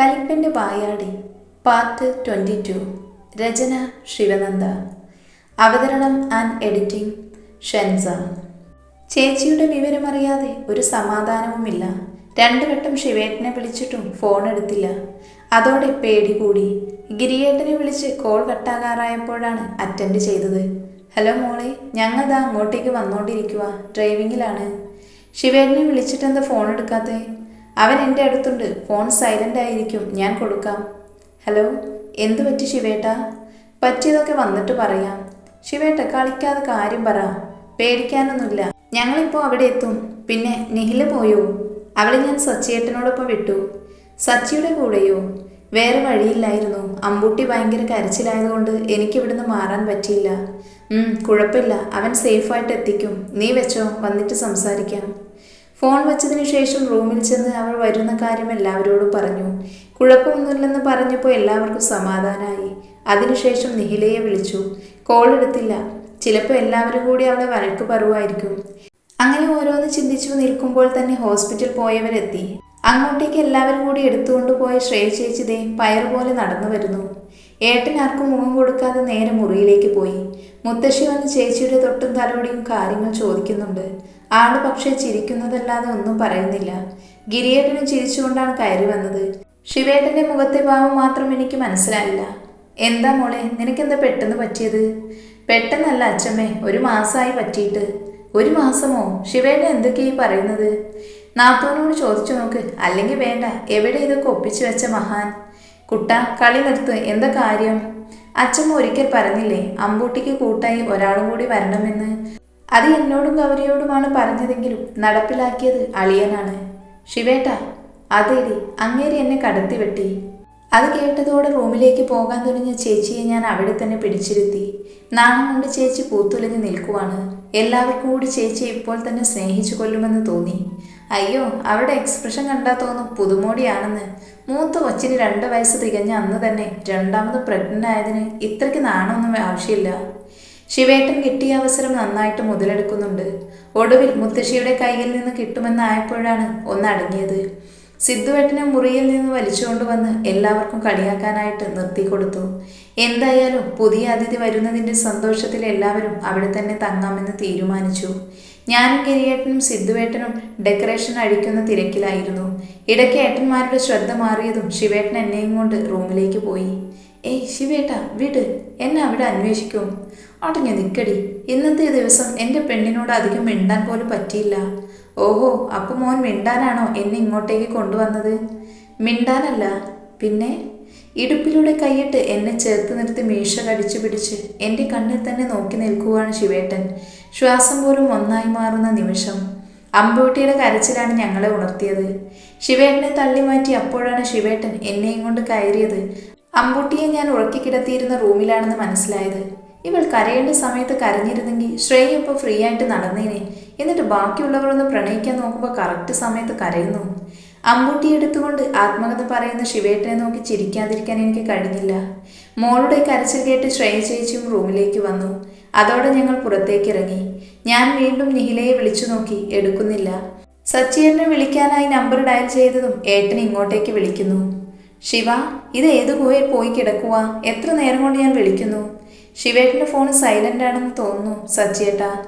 കലിപ്പന്റെ വായാടി part twenty two Rachana Shivananda. അവതരണം and editing ഷെൻസ. ചേച്ചിയുടെ വിവരമറിയാതെ ഒരു സമാധാനവുമില്ല. രണ്ടു വട്ടം ശിവേട്ടനെ വിളിച്ചിട്ടും ഫോൺ എടുത്തില്ല. അതോടെ പേടി കൂടി. ഗിരിയേട്ടനെ വിളിച്ച് കോൾ കട്ടാകാറായപ്പോഴാണ് അറ്റൻഡ് ചെയ്തത്. ഹലോ മോളെ ഞങ്ങളതാ അങ്ങോട്ടേക്ക് വന്നുകൊണ്ടിരിക്കുക ഡ്രൈവിങ്ങിലാണ് ശിവേട്ടനെ വിളിച്ചിട്ടെന്താ ഫോൺ എടുക്കാത്തേ? അവൻ എന്റെ അടുത്തുണ്ട്. ഫോൺ സൈലന്റ് ആയിരിക്കും. ഞാൻ കൊടുക്കാം. ഹലോ എന്തു പറ്റി ശിവേട്ട? പറ്റിയതൊക്കെ വന്നിട്ട് പറയാം. ശിവേട്ട കളിക്കാതെ കാര്യം പറ. പേടിക്കാനൊന്നുമില്ല. ഞങ്ങളിപ്പോൾ അവിടെ എത്തും. പിന്നെ നിഹില പോയോ? അവളെ ഞാൻ സച്ചിയേട്ടനോടൊപ്പം വിട്ടു. സച്ചിയുടെ കൂടെയോ? വേറെ വഴിയില്ലായിരുന്നു. അമ്പൂട്ടി ഭയങ്കര കരച്ചിലായതുകൊണ്ട് എനിക്കിവിടുന്ന് മാറാൻ പറ്റിയില്ല. കുഴപ്പമില്ല. അവൻ സേഫായിട്ട് എത്തിക്കും. നീ വെച്ചോ. വന്നിട്ട് സംസാരിക്കാം. ഫോൺ വെച്ചതിന് ശേഷം റൂമിൽ ചെന്ന് അവൾ വരുന്ന കാര്യം എല്ലാവരോടും പറഞ്ഞു. കുഴപ്പമൊന്നുമില്ലെന്ന് പറഞ്ഞപ്പോൾ എല്ലാവർക്കും സമാധാനമായി അതിനുശേഷം നിഹിലയെ വിളിച്ചു. കോൾ എടുത്തില്ല. ചിലപ്പോൾ എല്ലാവരും കൂടി അവളെ വഴക്ക് പറയുമായിരിക്കും. അങ്ങനെ ഓരോന്ന് ചിന്തിച്ചു നിൽക്കുമ്പോൾ തന്നെ ഹോസ്പിറ്റൽ പോയവരെത്തി. അങ്ങോട്ടേക്ക് എല്ലാവരും കൂടി എടുത്തുകൊണ്ട് പോയ ശ്രേയ ചേച്ചിതേ പയർ പോലെ നടന്നു വരുന്നു. ഏട്ടൻ ആർക്കും മുഖം കൊടുക്കാതെ നേരെ മുറിയിലേക്ക് പോയി. മുത്തശ്ശി വന്ന് ചേച്ചിയുടെ തൊട്ടും തലോടിയും കാര്യങ്ങൾ ചോദിക്കുന്നുണ്ട്. ആൾ പക്ഷേ ചിരിക്കുന്നതല്ലാതെ ഒന്നും പറയുന്നില്ല. ഗിരിയേട്ടനും ചിരിച്ചുകൊണ്ടാണ് കയറി വന്നത്. ശിവേട്ടന്റെ മുഖത്തെ ഭാവം മാത്രം എനിക്ക് മനസ്സിലായില്ല. എന്താ മോളെ നിനക്കെന്താ പെട്ടെന്ന് പറ്റിയത്? പെട്ടെന്നല്ല അച്ഛമ്മേ ഒരു മാസമായി പറ്റിയിട്ട്. ഒരു മാസമോ? ശിവേട്ടൻ എന്തൊക്കെയാ ഈ പറയുന്നത്? നാത്തോനോട് ചോദിച്ചു നോക്ക്. അല്ലെങ്കിൽ വേണ്ട എവിടെ ഇതൊക്കെ ഒപ്പിച്ചു വെച്ച മഹാൻ? കുട്ട കളി നിർത്ത്. എന്താ കാര്യം? അച്ഛമ്മ ഒരിക്കൽ പറഞ്ഞില്ലേ അമ്പൂട്ടിക്ക് കൂട്ടായി ഒരാളും കൂടി വരണമെന്ന്? അത് എന്നോടും ഗൗരിയോടുമാണ് പറഞ്ഞതെങ്കിലും നടപ്പിലാക്കിയത് അളിയനാണ്. ശിവേട്ട അതേടി അങ്ങേരി എന്നെ കടത്തി വെട്ടി. അത് കേട്ടതോടെ റൂമിലേക്ക് പോകാൻ തുടങ്ങിയ ചേച്ചിയെ ഞാൻ അവിടെ തന്നെ പിടിച്ചിരുത്തി. നാണം കൊണ്ട് ചേച്ചി പൂത്തുലഞ്ഞ് നിൽക്കുവാണ്. എല്ലാവർക്കും കൂടി ചേച്ചിയെ ഇപ്പോൾ തന്നെ സ്നേഹിച്ചു കൊല്ലുമെന്ന് തോന്നി. അയ്യോ അവരുടെ എക്സ്പ്രഷൻ കണ്ടാൽ തോന്നും പുതുമോടിയാണെന്ന്. മൂത്ത കൊച്ചിന് രണ്ട് വയസ്സ് തികഞ്ഞ അന്ന് തന്നെ രണ്ടാമത് പ്രഗ്നന്റ് ആയതിന് ഇത്രയ്ക്ക് നാണമൊന്നും ആവശ്യമില്ല. ശിവേട്ടൻ കിട്ടിയ അവസരം നന്നായിട്ട് മുതലെടുക്കുന്നുണ്ട്. ഒടുവിൽ മുത്തശ്ശിയുടെ കയ്യിൽ നിന്ന് കിട്ടുമെന്നായപ്പോഴാണ് ഒന്ന് അടങ്ങിയത്. സിദ്ധുവേട്ടനെ മുറിയിൽ നിന്ന് വലിച്ചുകൊണ്ടുവന്ന് എല്ലാവർക്കും കളിയാക്കാനായിട്ട് നിർത്തിക്കൊടുത്തു. എന്തായാലും പുതിയ അതിഥി വരുന്നതിന്റെ സന്തോഷത്തിൽ എല്ലാവരും അവിടെ തന്നെ തങ്ങാമെന്ന് തീരുമാനിച്ചു. ഞാനും ഗിരിയേട്ടനും സിദ്ധുവേട്ടനും ഡെക്കറേഷൻ അഴിക്കുന്ന തിരക്കിലായിരുന്നു. ഇടയ്ക്ക് ഏട്ടന്മാരുടെ ശ്രദ്ധ മാറിയതും ശിവേട്ടൻ എന്നെയും കൊണ്ട് റൂമിലേക്ക് പോയി. ഏയ് ശിവേട്ട വിട്. എന്നെ അവിടെ അന്വേഷിക്കും. അടങ്ങി നിൽക്കടി ഇന്നത്തെ ദിവസം എന്റെ പെണ്ണിനോട് അധികം മിണ്ടാൻ പോലും പറ്റിയില്ല. ഓഹോ അപ്പം മോൻ മിണ്ടാനാണോ എന്നെ ഇങ്ങോട്ടേക്ക് കൊണ്ടുവന്നത്? മിണ്ടാനല്ല പിന്നെ? ഇടുപ്പിലൂടെ കൈയിട്ട് എന്നെ ചേർത്ത് നിർത്തി മീശ കടിച്ചു പിടിച്ച് എന്റെ കണ്ണിൽ തന്നെ നോക്കി നിൽക്കുകയാണ് ശിവേട്ടൻ. ശ്വാസം പോലും ഒന്നായി മാറുന്ന നിമിഷം. അമ്പൂട്ടിയുടെ കരച്ചിലാണ് ഞങ്ങളെ ഉണർത്തിയത്. ശിവേട്ടനെ തള്ളി മാറ്റി അപ്പോഴാണ് ശിവേട്ടൻ എന്നെയും കൊണ്ട് കയറിയത്. അമ്പൂട്ടിയെ ഞാൻ ഉറക്കി കിടത്തിയിരുന്ന റൂമിലാണെന്ന് മനസ്സിലായത്. ഇവൾ കരയേണ്ട സമയത്ത് കരഞ്ഞിരുന്നെങ്കിൽ ശ്രേയ ഇപ്പോൾ ഫ്രീ ആയിട്ട് നടന്നേനെ. എന്നിട്ട് ബാക്കിയുള്ളവർ ഒന്ന് പ്രണയിക്കാൻ നോക്കുമ്പോൾ കറക്റ്റ് സമയത്ത് കരയുന്നു. അമ്പൂട്ടി എടുത്തുകൊണ്ട് ആത്മകഥ പറയുന്ന ശിവേട്ടനെ നോക്കി ചിരിക്കാതിരിക്കാൻ എനിക്ക് കഴിഞ്ഞില്ല. മോളുടെ കരച്ചിൽ കേട്ട് ശ്രേയ ചേച്ചിയും റൂമിലേക്ക് വന്നു. അതോടെ ഞങ്ങൾ പുറത്തേക്ക് ഇറങ്ങി. ഞാൻ വീണ്ടും നിഹിലയെ വിളിച്ചു നോക്കി എടുക്കുന്നില്ല. സച്ചിയേട്ടനെ വിളിക്കാനായി നമ്പർ ഡയൽ ചെയ്തതും ഏട്ടൻ ഇങ്ങോട്ടേക്ക് വിളിക്കുന്നു. ശിവ ഇത് ഏത് ഗുഹയിൽ പോയി കിടക്കുക എത്ര നേരം കൊണ്ട് ഞാൻ വിളിക്കുന്നു? ശിവേട്ടന്റെ ഫോൺ സൈലന്റ് ആണെന്ന് തോന്നുന്നു സച്ചിയേട്ടാ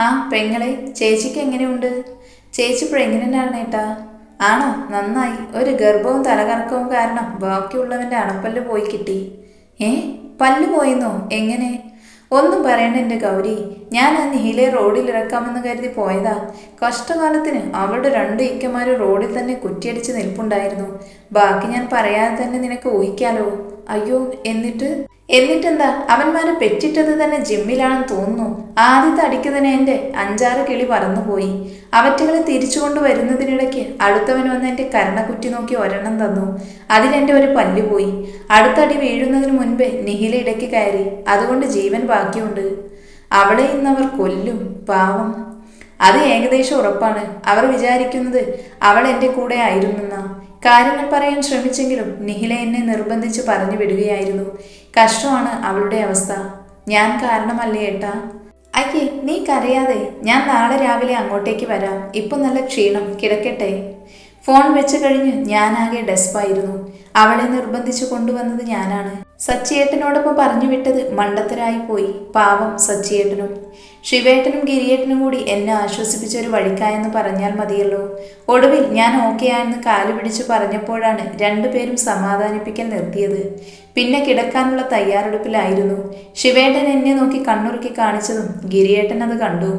ആ പെങ്ങളെ ചേച്ചിക്ക് എങ്ങനെയുണ്ട്? ചേച്ചി പ്രഗ്നന്റ് ആണ് ഏട്ടാ. ആണോ? നന്നായി. ഒരു ഗർഭവും തലകറക്കവും കാരണം ബാക്കിയുള്ളവന്റെ അണപ്പല്ല് പോയി കിട്ടി. ഏ? പല്ല് പോയെന്നോ? എങ്ങനെ? ഒന്നും പറയണ്ട എന്റെ ഗൗരി. ഞാൻ ആ നീലെ റോഡിൽ ഇറക്കാമെന്ന് കരുതി പോയതാ. കഷ്ടകാലത്തിന് അവളുടെ രണ്ട് ഇക്കമാര് റോഡിൽ തന്നെ കുറ്റിയടിച്ച് നിൽപ്പുണ്ടായിരുന്നു. ബാക്കി ഞാൻ പറയാതെ തന്നെ നിനക്ക് ഊഹിക്കാലോ? അയ്യോ എന്നിട്ട്? എന്നിട്ടെന്താ? അവന്മാരെ പെറ്റിട്ടത് തന്നെ ജിമ്മിലാണെന്ന് തോന്നുന്നു. ആദ്യത്തെ അടിക്ക് തന്നെ എന്റെ അഞ്ചാറ് കിളി പറന്നുപോയി. അവറ്റകളെ തിരിച്ചു കൊണ്ടുവരുന്നതിനിടയ്ക്ക് അടുത്തവൻ വന്ന് എന്റെ കരണക്കുറ്റി നോക്കി ഒരെണ്ണം തന്നു. അതിലെന്റെ ഒരു പല്ല് പോയി. അടുത്തടി വീഴുന്നതിന് മുൻപേ നിഹില ഇടയ്ക്ക് കയറി. അതുകൊണ്ട് ജീവൻ ബാക്കിയുണ്ട്. അവളെ ഇന്നവർ കൊല്ലും പാവം. അത് ഏകദേശം ഉറപ്പാണ്. അവർ വിചാരിക്കുന്നത് അവൾ എന്റെ കൂടെ ആയിരുന്നെന്നാ. കാര്യങ്ങൾ പറയാൻ ശ്രമിച്ചെങ്കിലും നിഹില എന്നെ നിർബന്ധിച്ച് പറഞ്ഞു വിടുകയായിരുന്നു. കഷ്ടമാണ് അവളുടെ അവസ്ഥ. ഞാൻ കാരണമല്ലേ ഏട്ടാ? അയ്യേ നീ കരയാതെ ഞാൻ നാളെ രാവിലെ അങ്ങോട്ടേക്ക് വരാം. ഇപ്പം നല്ല ക്ഷീണം. കിടക്കട്ടെ. ഫോൺ വെച്ച് കഴിഞ്ഞ് ഞാനാകെ ഡെസ്പായിരുന്നു. അവളെ നിർബന്ധിച്ചു കൊണ്ടുവന്നത് ഞാനാണ്. സച്ചിയേട്ടനോടൊപ്പം പറഞ്ഞു വിട്ടത് മണ്ടത്തരായി പോയി. പാവം സച്ചിയേട്ടനും. ശിവേട്ടനും ഗിരിയേട്ടനും കൂടി എന്നെ ആശ്വസിപ്പിച്ച ഒരു വഴിക്കായെന്ന് പറഞ്ഞാൽ മതിയല്ലോ. ഒടുവിൽ ഞാൻ ഓക്കെ ആയെന്ന് കാൽ പിടിച്ചു പറഞ്ഞപ്പോഴാണ് രണ്ടുപേരും സമാധാനിപ്പിക്കാൻ നിർത്തിയത്. പിന്നെ കിടക്കാനുള്ള തയ്യാറെടുപ്പിലായിരുന്നു. ശിവേട്ടൻ എന്നെ നോക്കി കണ്ണുറുക്കി കാണിച്ചതും ഗിരിയേട്ടൻ അത് കണ്ടു.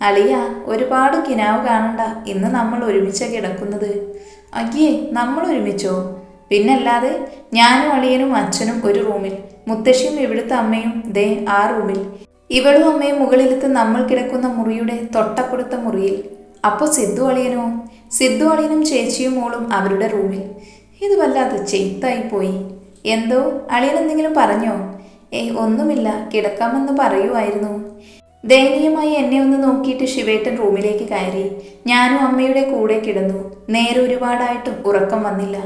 അളിയ ഒരുപാട് കിനാവ് കാണണ്ട. ഇന്ന് നമ്മൾ ഒരുമിച്ച കിടക്കുന്നത്. അയ്യേ നമ്മൾ ഒരുമിച്ചോ? പിന്നല്ലാതെ ഞാനും അളിയനും അച്ഛനും ഒരു റൂമിൽ. മുത്തശ്ശിയും ഇവിടുത്തെ അമ്മയും ദേ ആ റൂമിൽ. ഇവളും അമ്മയും മുകളിലത്ത് നമ്മൾ കിടക്കുന്ന മുറിയുടെ തൊട്ടപ്പുറത്തെ മുറിയിൽ. അപ്പോൾ സിദ്ധു അളിയനോ? സിദ്ധു അളിയനും ചേച്ചിയും മോളും അവരുടെ റൂമിൽ. ഇത് വല്ലാതെ ചെയ്ത്തായി പോയി. എന്തോ? അളിയൻ എന്തെങ്കിലും പറഞ്ഞോ? ഏയ് ഒന്നുമില്ല. കിടക്കാമെന്ന് പറയുമായിരുന്നു ദയനീയമായി എന്നെ ഒന്ന് നോക്കിയിട്ട് ശിവേട്ടൻ റൂമിലേക്ക് കയറി. ഞാനും അമ്മയുടെ കൂടെ കിടന്നു. നേരെ ഒരുപാടായിട്ടും ഉറക്കം വന്നില്ല.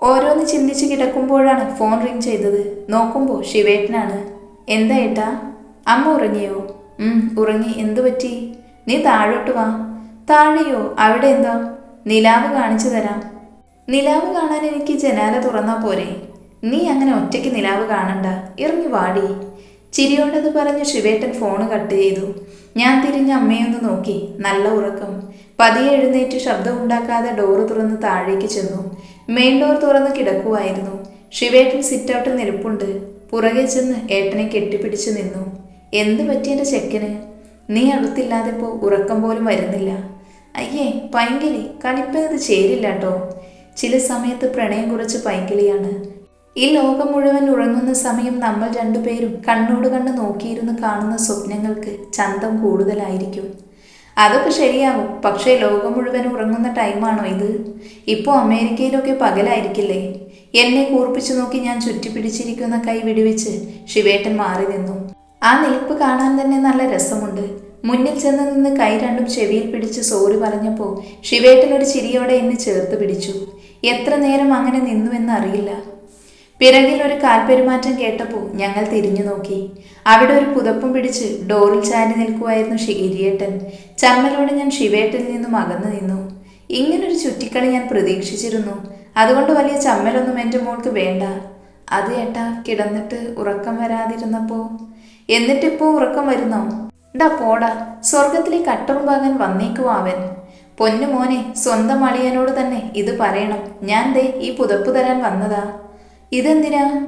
ഓരോന്ന് ചിന്തിച്ച് കിടക്കുമ്പോഴാണ് ഫോൺ റിങ് ചെയ്തത്. നോക്കുമ്പോൾ ശിവേട്ടനാണ്. എന്താ ഏട്ടാ? അമ്മ ഉറങ്ങിയോ? ഉറങ്ങി. എന്തു പറ്റി? നീ താഴോട്ട് വാ. താഴെയോ? അവിടെ എന്താ? നിലാവ് കാണിച്ചു തരാം. നിലാവ് കാണാൻ എനിക്ക് ജനാല തുറന്നാ പോരെ. നീ അങ്ങനെ ഒറ്റയ്ക്ക് നിലാവ് കാണണ്ട. ഇറങ്ങി വാടി. ചിരിയോടത് പറഞ്ഞ് ശിവേട്ടൻ ഫോണ് കട്ട് ചെയ്തു. ഞാൻ തിരിഞ്ഞ് അമ്മയൊന്ന് നോക്കി. നല്ല ഉറക്കം. പതിയെ എഴുന്നേറ്റ് ശബ്ദം ഉണ്ടാക്കാതെ ഡോറ് തുറന്ന് താഴേക്ക് ചെന്നു. മെയിൻ ഡോർ തുറന്ന് കിടക്കുമായിരുന്നു ശിവേട്ടൻ സിറ്റൗട്ടിൽ നിരപ്പുണ്ട് പുറകെ ചെന്ന് ഏട്ടനെ കെട്ടിപ്പിടിച്ച് നിന്നു. എന്ത് പറ്റി എന്റെ ചെക്കന്? നീ അടുത്തില്ലാതെ പോ ഉറക്കം പോലും വരുന്നില്ല. അയ്യേ പൈങ്കിളി കണിപ്പത് ചേരില്ല കേട്ടോ ചില സമയത്ത് പ്രണയം കുറച്ച് പൈങ്കിളിയാണ്. ഈ ലോകം മുഴുവൻ ഉറങ്ങുന്ന സമയം നമ്മൾ രണ്ടുപേരും കണ്ണോട് കണ്ണ് നോക്കിയിരുന്ന് കാണുന്ന സ്വപ്നങ്ങൾക്ക് ചന്തം കൂടുതലായിരിക്കും. അതൊക്കെ ശരിയാവും. പക്ഷേ ലോകം മുഴുവൻ ഉറങ്ങുന്ന ടൈമാണോ ഇത്? ഇപ്പോൾ അമേരിക്കയിലൊക്കെ പകലായിരിക്കില്ലേ? എന്നെ കൂർപ്പിച്ചു നോക്കി ഞാൻ ചുറ്റിപ്പിടിച്ചിരിക്കുന്ന കൈ വിടുവിച്ച് ശിവേട്ടൻ മാറി നിന്നു. ആ നിൽപ്പ് കാണാൻ തന്നെ നല്ല രസമുണ്ട്. മുന്നിൽ ചെന്ന് നിന്ന് കൈ രണ്ടും ചെവിയിൽ പിടിച്ച് സോറി പറഞ്ഞപ്പോൾ ശിവേട്ടൻ ഒരു ചിരിയോടെ എന്നെ ചേർത്ത് പിടിച്ചു. എത്ര നേരം അങ്ങനെ നിന്നുവെന്ന് അറിയില്ല. പിറകിൽ ഒരു കാൽപെരുമാറ്റം കേട്ടപ്പോൾ ഞങ്ങൾ തിരിഞ്ഞു നോക്കി. അവിടെ ഒരു പുതപ്പും പിടിച്ച് ഡോറിൽ ചാരി നിൽക്കുമായിരുന്നു ഷിഗിരിയേട്ടൻ ചമ്മലോടെ ഞാൻ ശിവേട്ടനിൽ നിന്നും അകന്നു നിന്നു. ഇങ്ങനൊരു ചുറ്റിക്കളി ഞാൻ പ്രതീക്ഷിച്ചിരുന്നു. അതുകൊണ്ട് വലിയ ചമ്മലൊന്നും എന്റെ മോൾക്ക് വേണ്ട. അത് ഏട്ടാ കിടന്നിട്ട് ഉറക്കം വരാതിരുന്നപ്പോ? എന്നിട്ടിപ്പോ ഉറക്കം വരുന്നോ? ഡാ പോടാ സ്വർഗത്തിലെ കട്ടുറുമ്പാകാൻ വന്നേക്കുവാ അവൻ. പൊന്നു മോനെ സ്വന്തം അളിയനോട് തന്നെ ഇത് പറയണം. ഞാൻ ദേ ഈ പുതപ്പ് തരാൻ വന്നതാ. ഇതെന്തിനാ?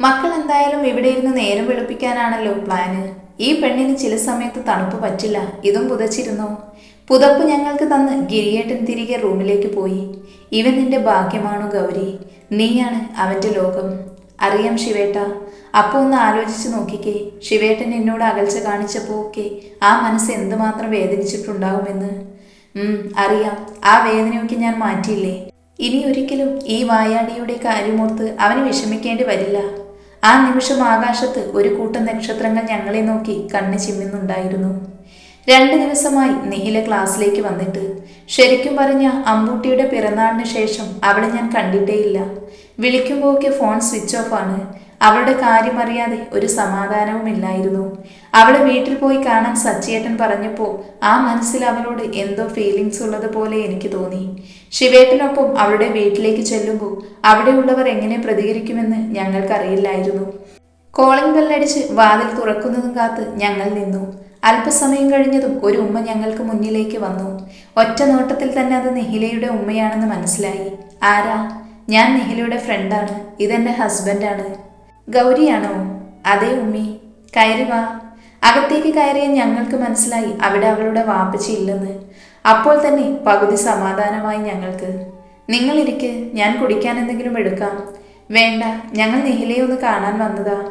മക്കൾ എന്തായാലും ഇവിടെ ഇരുന്ന് നേരം വെളുപ്പിക്കാനാണല്ലോ പ്ലാന്. ഈ പെണ്ണിന് ചില സമയത്ത് തണുപ്പ് പറ്റില്ല. ഇതും പുതച്ചിരുന്നോ. പുതപ്പ് ഞങ്ങൾക്ക് തന്ന് ഗിരിയേട്ടൻ തിരികെ റൂമിലേക്ക് പോയി. ഇവൻ നിന്റെ ഭാഗ്യമാണു ഗൗരി. നീയാണ് അവന്റെ ലോകം. അറിയാം ശിവേട്ട. അപ്പോൾ ഒന്ന് ആലോചിച്ച് നോക്കിക്കേ. ശിവേട്ടൻ എന്നോട് അകൽച്ച കാണിച്ചപ്പോൾ ഒക്കെ ആ മനസ്സ് എന്തുമാത്രം വേദനിച്ചിട്ടുണ്ടാവുമെന്ന് അറിയാം. ആ വേദനയൊക്കെ ഞാൻ മാറ്റിയില്ലേ? ഇനി ഒരിക്കലും ഈ വായാടിയുടെ കാര്യമോർത്ത് അവന് വിഷമിക്കേണ്ടി വരില്ല. ആ നിമിഷം ആകാശത്ത് ഒരു കൂട്ടം നക്ഷത്രങ്ങൾ ഞങ്ങളെ നോക്കി കണ്ണ് ചിമ്മുന്നുണ്ടായിരുന്നു. രണ്ട് ദിവസമായി നിഹില ക്ലാസ്സിലേക്ക് വന്നിട്ട് ശരിക്കും പറഞ്ഞ അമ്പൂട്ടിയുടെ പിറന്നാളിന് ശേഷം അവളെ ഞാൻ കണ്ടിട്ടേയില്ല. വിളിക്കുമ്പോഴൊക്കെ ഫോൺ സ്വിച്ച് ഓഫ് ആണ്. അവളുടെ കാര്യം അറിയാതെ ഒരു സമാധാനവുമില്ലായിരുന്നു അവളെ വീട്ടിൽ പോയി കാണാൻ സച്ചിയേട്ടൻ പറഞ്ഞപ്പോൾ ആ മനസ്സിൽ അവളോട് എന്തോ ഫീലിങ്സ് ഉള്ളത് പോലെ എനിക്ക് തോന്നി. ശിവേട്ടനൊപ്പം അവളുടെ വീട്ടിലേക്ക് ചെല്ലുമ്പോൾ അവിടെയുള്ളവർ എങ്ങനെ പ്രതികരിക്കുമെന്ന് ഞങ്ങൾക്കറിയില്ലായിരുന്നു. കോളിംഗ് ബെല്ലടിച്ച് വാതിൽ തുറക്കുന്നതും കാത്ത് ഞങ്ങൾ നിന്നു. അല്പസമയം കഴിഞ്ഞതും ഒരു ഉമ്മ ഞങ്ങൾക്ക് മുന്നിലേക്ക് വന്നു. ഒറ്റ നോട്ടത്തിൽ തന്നെ അത് നെഹിലയുടെ ഉമ്മയാണെന്ന് മനസ്സിലായി. ആരാ? ഞാൻ നിഹിലയുടെ ഫ്രണ്ടാണ് ഇതെന്റെ ഹസ്ബൻഡാണ് ഗൗരിയാണോ? അതെ ഉമ്മി. കയറി വാ. അകത്തേക്ക് കയറിയ ഞങ്ങൾക്ക് മനസ്സിലായി അവിടെ അവളുടെ വാപ്പച്ചി ഇല്ലെന്ന്. അപ്പോൾ തന്നെ പകുതി സമാധാനമായി ഞങ്ങൾക്ക്. നിങ്ങളിരിക്ക് ഞാൻ കുടിക്കാൻ എന്തെങ്കിലും എടുക്കാം. വേണ്ട ഞങ്ങൾ നിഹിലയെ ഒന്ന് കാണാൻ വന്നതാ.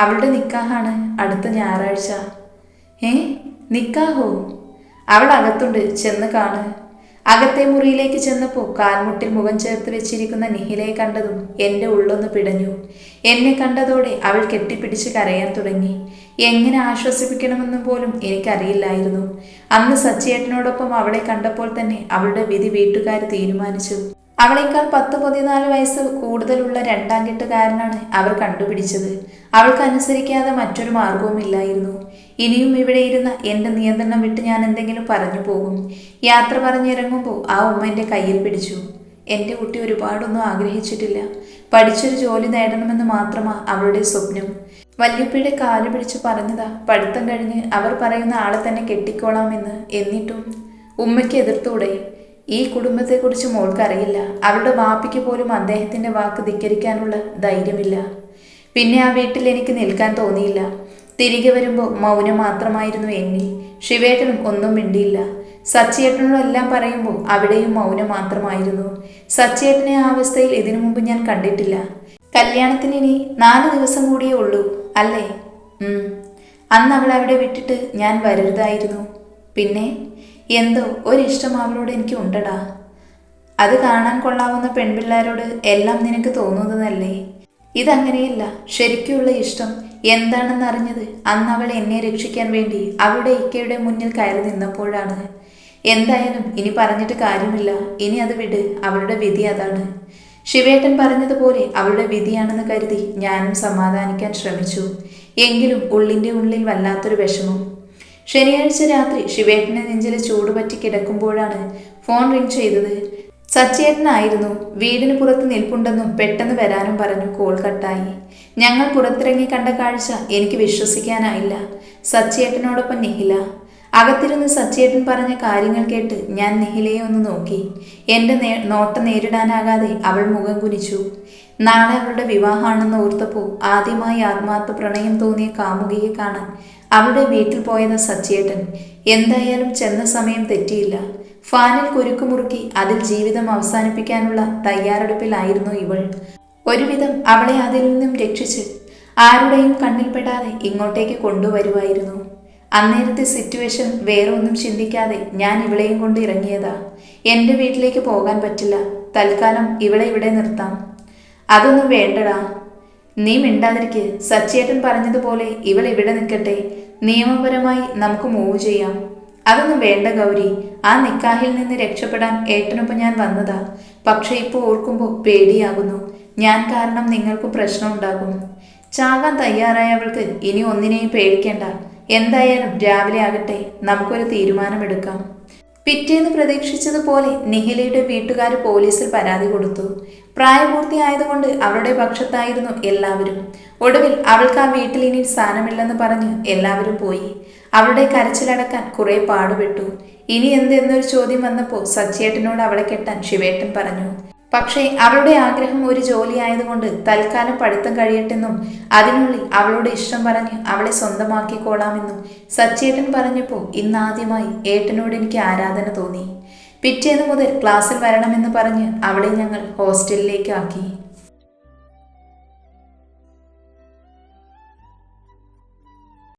അവളുടെ നിക്കാഹാണ് അടുത്ത ഞായറാഴ്ച. ഏ നിക്കാഹോ? അവൾ അകത്തുണ്ട് ചെന്ന് കാണ്. അകത്തെ മുറിയിലേക്ക് ചെന്നപ്പോൾ കാൽമുട്ടിൽ മുഖം ചേർത്ത് വെച്ചിരിക്കുന്ന നിഹിലയെ കണ്ടതും എന്റെ ഉള്ളൊന്ന് പിടഞ്ഞു. എന്നെ കണ്ടതോടെ അവൾ കെട്ടിപ്പിടിച്ച് കരയാൻ തുടങ്ങി. എങ്ങനെ ആശ്വസിപ്പിക്കണമെന്നും പോലും എനിക്കറിയില്ലായിരുന്നു. അന്ന് സച്ചിയേട്ടനോടൊപ്പം അവളെ കണ്ടപ്പോൾ തന്നെ അവളുടെ വിധി വീട്ടുകാർ തീരുമാനിച്ചു. അവളേക്കാൾ പത്ത് പതിനാല് വയസ്സ് കൂടുതലുള്ള രണ്ടാം കെട്ടുകാരനാണ് അവർ കണ്ടുപിടിച്ചത്. അവൾക്ക് അനുസരിക്കാതെ മറ്റൊരു മാർഗവുമില്ലായിരുന്നു ഇനിയും ഇവിടെ ഇരുന്ന എന്റെ നിയന്ത്രണം വിട്ട് ഞാൻ എന്തെങ്കിലും പറഞ്ഞു പോകും. യാത്ര പറഞ്ഞിറങ്ങുമ്പോൾ ആ ഉമ്മ എന്റെ കയ്യിൽ പിടിച്ചു. എന്റെ കുട്ടി ഒരുപാടൊന്നും ആഗ്രഹിച്ചിട്ടില്ല. പഠിച്ചൊരു ജോലി നേടണമെന്ന് മാത്രമാണ് അവളുടെ സ്വപ്നം. വല്യപ്പയുടെ കാൽ പിടിച്ച് പറഞ്ഞതാ പഠിത്തം കഴിഞ്ഞ് അവർ പറയുന്ന ആളെ തന്നെ കെട്ടിക്കോളാമെന്ന് എന്നിട്ടും ഉമ്മയ്ക്ക് എതിർത്തൂടെ. ഈ കുടുംബത്തെക്കുറിച്ച് മോൾക്കറിയില്ല. അവളുടെ വാപ്പിക്ക് പോലും അദ്ദേഹത്തിന്റെ വാക്ക് ധിക്കരിക്കാനുള്ള ധൈര്യമില്ല. പിന്നെ ആ വീട്ടിൽ എനിക്ക് നിൽക്കാൻ തോന്നിയില്ല. തിരികെ വരുമ്പോൾ മൗനം മാത്രമായിരുന്നു എന്നിൽ. ശിവേട്ടനും ഒന്നും മിണ്ടിയില്ല. സച്ചിയേട്ടനോടെല്ലാം പറയുമ്പോൾ അവിടെയും മൗനം മാത്രമായിരുന്നു. സച്ചിയേട്ടനെ ആ അവസ്ഥയിൽ ഇതിനു മുമ്പ് ഞാൻ കണ്ടിട്ടില്ല. കല്യാണത്തിന് ഇനി നാല് ദിവസം കൂടിയേ ഉള്ളൂ അല്ലേ. അന്ന് അവൾ അവിടെ വിട്ടിട്ട് ഞാൻ വരരുതായിരുന്നു. പിന്നെ? എന്തോ ഒരിഷ്ടം അവളോട് എനിക്ക് ഉണ്ടടാ. അത് കാണാൻ കൊള്ളാവുന്ന പെൺപിള്ളേരോട് എല്ലാം നിനക്ക് തോന്നുന്നതല്ലേ? ഇതങ്ങനെയല്ല ശരിക്കുള്ള ഇഷ്ടം എന്താണെന്ന് അറിഞ്ഞത് അന്ന് അവൾ എന്നെ രക്ഷിക്കാൻ വേണ്ടി അവളുടെ ഇക്കയുടെ മുന്നിൽ കയറി നിന്നപ്പോഴാണ്. എന്തായാലും ഇനി പറഞ്ഞിട്ട് കാര്യമില്ല. ഇനി അത് വിട് അവളുടെ വിധി അതാണ്. ശിവേട്ടൻ പറഞ്ഞതുപോലെ അവളുടെ വിധിയാണെന്ന് കരുതി ഞാനും സമാധാനിക്കാൻ ശ്രമിച്ചു. എങ്കിലും ഉള്ളിന്റെ ഉള്ളിൽ വല്ലാത്തൊരു വിഷമം. ശനിയാഴ്ച രാത്രി ശിവേട്ടനെ നെഞ്ചിൽ ചൂടുപറ്റി കിടക്കുമ്പോഴാണ് ഫോൺ റിംഗ് ചെയ്തത്. സച്ചേട്ടനായിരുന്നു. വീടിന് പുറത്ത് നിൽപ്പുണ്ടെന്നും പെട്ടെന്ന് വരാനും പറഞ്ഞു കോൾ കട്ടായി. ഞങ്ങൾ പുറത്തിറങ്ങി കണ്ട കാഴ്ച എനിക്ക് വിശ്വസിക്കാനായില്ല. സച്ചേട്ടനോടൊപ്പം നിഹില. അകത്തിരുന്ന് സച്ചേട്ടൻ പറഞ്ഞ കാര്യങ്ങൾ കേട്ട് ഞാൻ നിഹിലയെ ഒന്ന് നോക്കി. എന്റെ നേ നോട്ടം നേരിടാനാകാതെ അവൾ മുഖം കുനിച്ചു. നാളെ അവളുടെ വിവാഹമാണെന്ന് ഓർത്തപ്പോൾ ആദ്യമായി ആത്മാർത്ഥ പ്രണയം തോന്നിയ കാമുകിയെ കാണാൻ അവളുടെ വീട്ടിൽ പോയത് സച്ചേട്ടൻ എന്തായാലും ചെന്ന സമയം തെറ്റിയില്ല. ഫാനിൽ കുരുക്കുമുറുക്കി അതിൽ ജീവിതം അവസാനിപ്പിക്കാനുള്ള തയ്യാറെടുപ്പിലായിരുന്നു ഇവൾ. ഒരുവിധം അവളെ അതിൽ നിന്നും രക്ഷിച്ച് ആരുടെയും കണ്ണിൽപ്പെടാതെ ഇങ്ങോട്ടേക്ക് കൊണ്ടുവരുമായിരുന്നു അന്നേരത്തെ സിറ്റുവേഷൻ വേറെ ഒന്നും ചിന്തിക്കാതെ ഞാൻ ഇവളെയും കൊണ്ട് ഇറങ്ങിയതാ. എന്റെ വീട്ടിലേക്ക് പോകാൻ പറ്റില്ല. തൽക്കാലം ഇവളെ ഇവിടെ നിർത്താം. അതൊന്നും വേണ്ടടാ. നീ മിണ്ടാതിരിക്ക്. സച്ചേട്ടൻ പറഞ്ഞതുപോലെ ഇവൾ ഇവിടെ നിൽക്കട്ടെ. നിയമപരമായി നമുക്ക് മൂവ് ചെയ്യാം. അതൊന്നും വേണ്ട ഗൗരി. ആ നിക്കാഹിൽ നിന്ന് രക്ഷപ്പെടാൻ ഏട്ടനൊപ്പം ഞാൻ വന്നതാ. പക്ഷെ ഇപ്പോൾ ഓർക്കുമ്പോൾ പേടിയാകുന്നു. ഞാൻ കാരണം നിങ്ങൾക്ക് പ്രശ്നമുണ്ടാകും ചാകാൻ തയ്യാറായവൾക്ക് ഇനി ഒന്നിനെയും പേടിക്കേണ്ട. എന്തായാലും രാവിലെ ആകട്ടെ നമുക്കൊരു തീരുമാനമെടുക്കാം. പിറ്റേന്ന് പ്രതീക്ഷിച്ചതുപോലെ നിഹിലയുടെ വീട്ടുകാർ പോലീസിൽ പരാതി കൊടുത്തു. പ്രായപൂർത്തിയായതുകൊണ്ട് അവളുടെ പക്ഷത്തായിരുന്നു എല്ലാവരും. ഒടുവിൽ അവൾക്ക് ആ വീട്ടിൽ ഇനി സ്ഥാനമില്ലെന്ന് പറഞ്ഞ് എല്ലാവരും പോയി. അവളുടെ കരച്ചിലടക്കാൻ കുറെ പാടുപെട്ടു. ഇനി എന്തെന്നൊരു ചോദ്യം വന്നപ്പോൾ സച്ചിയേട്ടനോട് അവളെ കെട്ടാൻ ശിവേട്ടൻ പറഞ്ഞു. പക്ഷേ അവളുടെ ആഗ്രഹം ഒരു ജോലി ആയതുകൊണ്ട് തൽക്കാലം പഠിത്തം കഴിയട്ടെന്നും അതിനുള്ളിൽ അവളുടെ ഇഷ്ടം പറഞ്ഞ് അവളെ സ്വന്തമാക്കിക്കോളാമെന്നും സച്ചേട്ടൻ പറഞ്ഞപ്പോൾ ഇന്നാദ്യമായി ഏട്ടനോട് എനിക്ക് ആരാധന തോന്നി. പിറ്റേന്ന് മുതൽ ക്ലാസ്സിൽ വരണമെന്ന് പറഞ്ഞ് അവളെ ഞങ്ങൾ ഹോസ്റ്റലിലേക്ക് ആക്കി.